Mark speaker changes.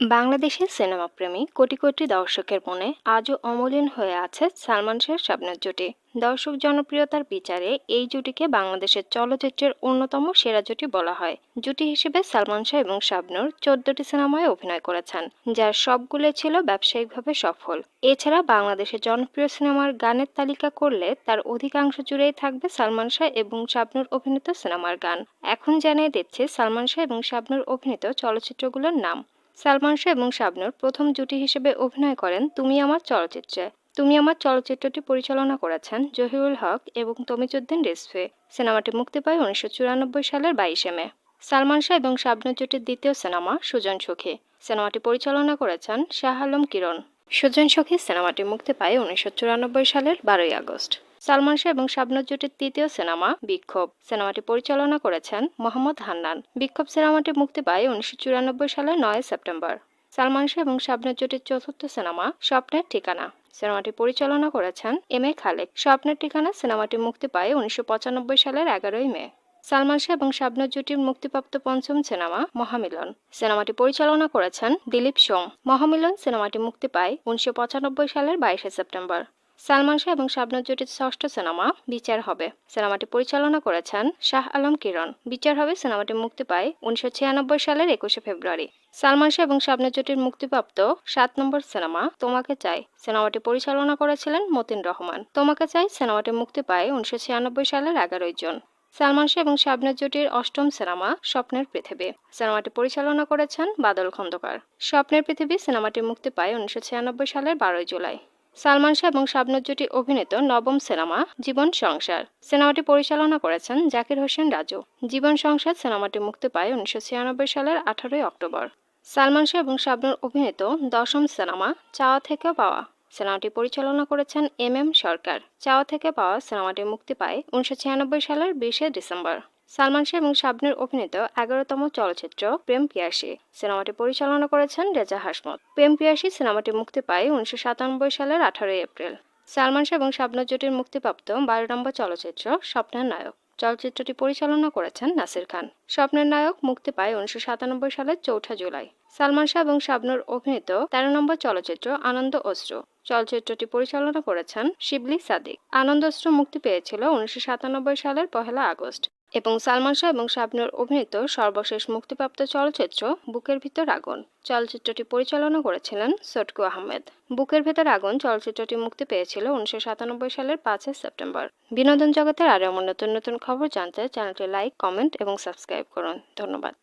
Speaker 1: বাংলাদেশের সিনেমা প্রেমী কোটি কোটি দর্শকের মনে আজও অমলিন হয়ে আছে সালমান শাহ শাবনাজ জুটি। দর্শক জনপ্রিয়তার বিচারে এই জুটিকে বাংলাদেশের চলচ্চিত্রের অন্যতম সেরা জুটি বলা হয়। জুটি হিসেবে সালমান শাহ এবং শাবনূর চোদ্দটি সিনেমায় অভিনয় করেছেন, যার সবগুলো ছিল ব্যবসায়িকভাবে সফল। এছাড়া বাংলাদেশের জনপ্রিয় সিনেমার গানের তালিকা করলে তার অধিকাংশ জুড়েই থাকবে সালমান শাহ এবং শাবনূর অভিনীত সিনেমার গান। এখন জানিয়ে দিচ্ছে সালমান শাহ এবং শাবনূর অভিনীত চলচ্চিত্রগুলোর নাম। সালমান শাহ এবং শাবনূর প্রথম জুটি হিসেবে অভিনয় করেন তুমি আমার চলচ্চিত্রে। তুমি আমার চলচ্চিত্রটি পরিচালনা করেছেন জহিরুল হক এবং তমিজুদ্দিন রেসফে সিনেমাটি মুক্তি পায় উনিশশো চুরানব্বই সালের বাইশে মে। সালমান শাহ এবং শাবনুর জুটির দ্বিতীয় সিনেমা সুজন সুখী। সিনেমাটি পরিচালনা করেছেন শাহ আলম কিরণ। সুজন সুখী সিনেমাটি মুক্তি পায় উনিশশো চুরানব্বই সালের বারোই আগস্ট। সালমান শাহ এবং শাবনূর জুটির তৃতীয় সিনেমা বিক্ষোভ। সিনেমাটি পরিচালনা করেছেন মোহাম্মদ হান্নান। বিক্ষোভ সিনেমাটি মুক্তি পায় উনিশশো চুরানব্বই সালের নয় সেপ্টেম্বর। সালমান শাহ এবং শাবনূর জুটির চতুর্থ সিনেমা স্বপ্নের ঠিকানা। সিনেমাটি পরিচালনা করেছেন এম এ খালেক। স্বপ্নের ঠিকানা সিনেমাটি মুক্তি পায় উনিশশো পঁচানব্বই সালের এগারোই মে। সালমান শাহ এবং শাবনূর জুটির মুক্তিপ্রাপ্ত পঞ্চম সিনেমা মহামিলন। সিনেমাটি পরিচালনা করেছেন দিলীপ সোম। মহামিলন সিনেমাটি মুক্তি পায় উনিশশো পঁচানব্বই সালের বাইশে সেপ্টেম্বর। সালমান শাহ এবং শাবনূর জুটির ষষ্ঠ সিনেমা বিচার হবে। সিনেমাটি পরিচালনা করেছেন শাহ আলম কিরণ। বিচার হবে সিনেমাটি মুক্তি পায় উনিশশো ছিয়ানব্বই সালের একুশে ফেব্রুয়ারি। সালমান শাহ এবং শাবনূর জুটির মুক্তিপ্রাপ্ত সাত নম্বর সিনেমা তোমাকে চাই। সিনেমাটি পরিচালনা করেছিলেন মতিন রহমান। তোমাকে চাই সিনেমাটি মুক্তি পায় উনিশশো ছিয়ানব্বই সালের এগারোই জন। সালমান শাহ এবং শাবনূর জুটির অষ্টম সিনেমা স্বপ্নের পৃথিবী। সিনেমাটি পরিচালনা করেছেন বাদল খন্দকার। স্বপ্নের পৃথিবী সিনেমাটি মুক্তি পায় উনিশশো ছিয়ানব্বই সালের বারোই জুলাই। সালমান শাহ এবং শাবনূর জুটি অভিনীত নবম সিনেমা জীবন সংসার। সিনেমাটি পরিচালনা করেছেন জাকির হোসেন রাজু। জীবন সংসার সিনেমাটি মুক্তি পায় উনিশশো ছিয়ানব্বই সালের আঠারোই অক্টোবর। সালমান শাহ এবং শাবনূর অভিনীত দশম সিনেমা চাওয়া থেকে পাওয়া। সিনেমাটি পরিচালনা করেছেন এম এম সরকার। চাওয়া থেকে পাওয়া সিনেমাটি মুক্তি পায় উনিশশো ছিয়ানব্বই সালের বিশে ডিসেম্বর। সালমান শাহ এবং শাবনূর অভিনীত এগারোতম চলচ্চিত্র প্রেম পিয়াসি সিনেমাটি পরিচালনা করেছেন রেজা হাসমত। প্রেম পিয়াসি সিনেমাটি মুক্তি পায় উনিশশো সাতানব্বই সালের আঠারোই এপ্রিল। সালমান শাহ এবং শাবনূর জুটির মুক্তিপ্রাপ্ত বারো নম্বর চলচ্চিত্র স্বপ্নের নায়ক। চলচ্চিত্রটি পরিচালনা করেছেন নাসির খান। স্বপ্নের নায়ক মুক্তি পায় উনিশশো সাতানব্বই সালের চৌঠা জুলাই। সালমান শাহ এবং শাবনূর অভিনীত তেরো নম্বর চলচ্চিত্র আনন্দ অশ্রু। চলচ্চিত্রটি পরিচালনা করেছেন শিবলি সাদিক। আনন্দ অশ্রু মুক্তি পেয়েছিল উনিশশো সাতানব্বই সালের পহেলা আগস্ট। এবং সালমান শাহ এবং শাবনুর অভিনীত সর্বশেষ মুক্তিপ্রাপ্ত চলচ্চিত্র বুকের ভিতর আগুন। চলচ্চিত্রটি পরিচালনা করেছিলেন সটকু আহমেদ। বুকের ভেতর আগুন চলচ্চিত্রটি মুক্তি পেয়েছিল উনিশশো সাতানব্বই সালের পাঁচই সেপ্টেম্বর। বিনোদন জগতের আরও এমন নতুন নতুন খবর জানতে চ্যানেলটি লাইক, কমেন্ট এবং সাবস্ক্রাইব করুন। ধন্যবাদ।